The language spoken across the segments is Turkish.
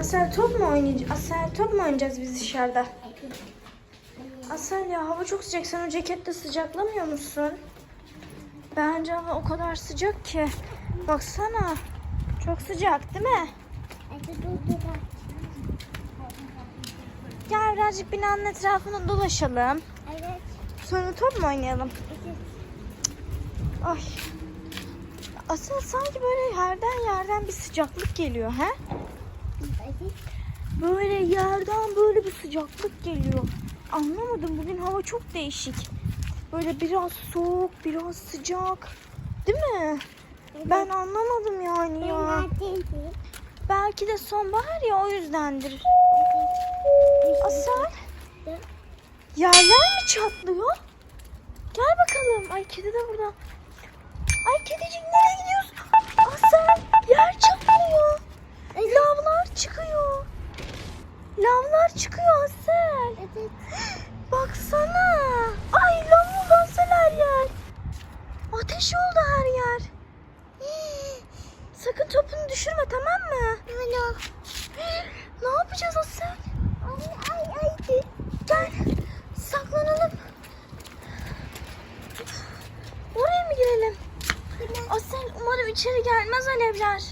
Asel top mu oynayacağız? Asel top mu oynayacağız biz dışarıda? Asel ya hava çok sıcak. Sen o ceketle sıcaklamıyor musun? Bence hava o kadar sıcak ki. Baksana. Çok sıcak değil mi? Gel birazcık binanın etrafını dolaşalım. Evet. Sonra top mu oynayalım? Ay. Asıl sanki böyle yerden yerden bir sıcaklık geliyor he? Böyle yerden böyle bir sıcaklık geliyor. Anlamadım bugün hava çok değişik. Böyle biraz soğuk, biraz sıcak. Değil mi? Ben anlamadım yani ya. Belki de sonbahar ya o yüzdendir. Asel. Yerler mi çatlıyor? Gel bakalım. Ay kedi de burada. Ay kedicik nereye gidiyorsun? Asel yer çatlıyor. Lavlar çıkıyor. Lavlar çıkıyor Asel. Baksana. Ay lav oldu Asel her yer. Ateş oldu her yer. Hii. Sakın topunu düşürme tamam mı? Ne yapacağız Asel? Gel saklanalım. Oraya mı girelim? Asel umarım içeri gelmez alevler.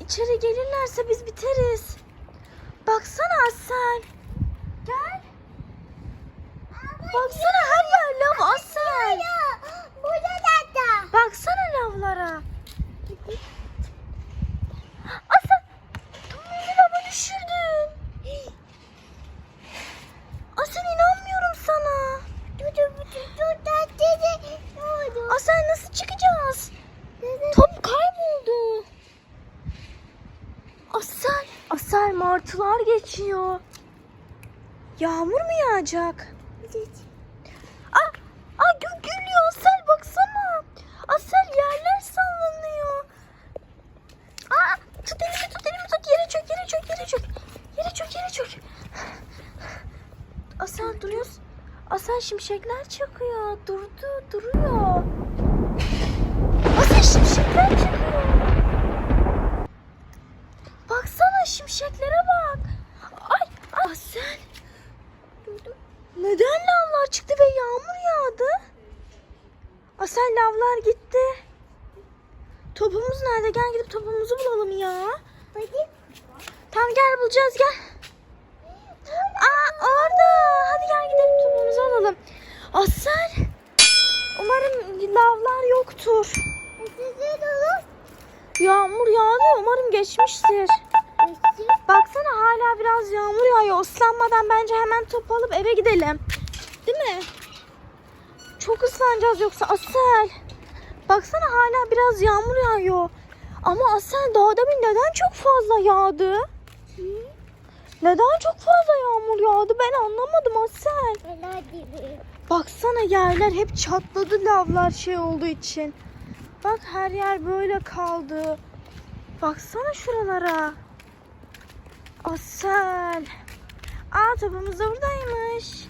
İçeri gelirlerse biz biteriz. Baksana Asel. Gel. Baksana her yer lav Asel. Baksana lavlara. Asel. Tümünü lava düşürdün. Asel inanmıyorum sana. Asel nasıl çıkacağız? Top kayboldu. Asel, Martılar geçiyor. Yağmur mu yağacak? Aa, aa gök gülüyor Asel baksana. Asel yerler sallanıyor. Aa, tut elimi tut elimi tut yere çök yere çök yere çök. Yere çök yere çök. Asel duruyorsun. Asel şimşekler çakıyor. Durdu duruyor. Asel şimşekler çakıyor. Baksana şimşeklere bak. Ay Asel. Neden lavlar çıktı ve yağmur yağdı? Asel lavlar gitti. Topumuz nerede? Gel gidip topumuzu bulalım ya. Tamam gel bulacağız gel. Aa orada. Hadi gel gidelim topumuzu alalım. Asel. Umarım lavlar yoktur. Yağmur yağdı. Umarım geçmiştir. Baksana hala biraz yağmur yağıyor. Islanmadan bence hemen top alıp eve gidelim. Değil mi? Çok ıslanacağız yoksa Asel. Baksana hala biraz yağmur yağıyor. Ama Asel daha demin neden çok fazla yağdı? Neden çok fazla yağmur yağdı ben anlamadım Asel. Baksana yerler hep çatladı lavlar şey olduğu için. Bak her yer böyle kaldı. Baksana şuralara. Asel. Aa topumuz da buradaymış.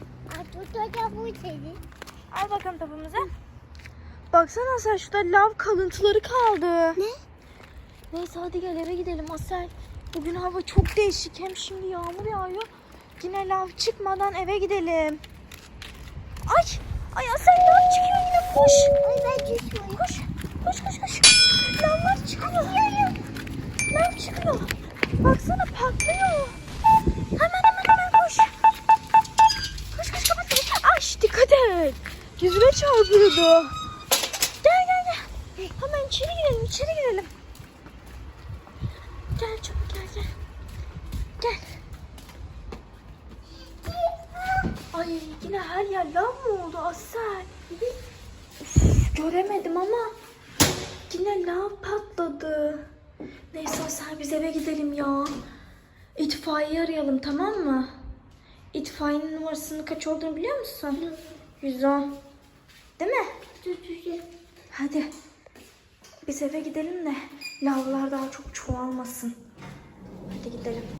Al bakalım topumuzu. Baksana Asel şurada lav kalıntıları kaldı. Ne? Neyse hadi gel eve gidelim Asel. Bugün hava çok değişik. Hem şimdi yağmur yağıyor. Yine lav çıkmadan eve gidelim. Ay! Ay Asel lav çıkıyor yine koş. Koş. Koş koş koş. Lavlar çıkıyor. Lav çıkıyor. Baksana patlıyor. Hemen hemen hemen koş. Koş koş kapat. kapat. Ay şş, dikkat et. Yüzüme çarpıyordu. Gel gel gel. Hemen içeri girelim içeri girelim. Gel çabuk gel gel. Gel. Ay yine her yer lav mı oldu Asel? Üf, göremedim ama yine lav patladı. Neyse Asel biz eve gidelim ya. İtfaiye arayalım tamam mı? İtfaiyenin numarasının kaç olduğunu biliyor musun? 110. Hadi. Biz eve gidelim de lavlar daha çok çoğalmasın. Hadi gidelim.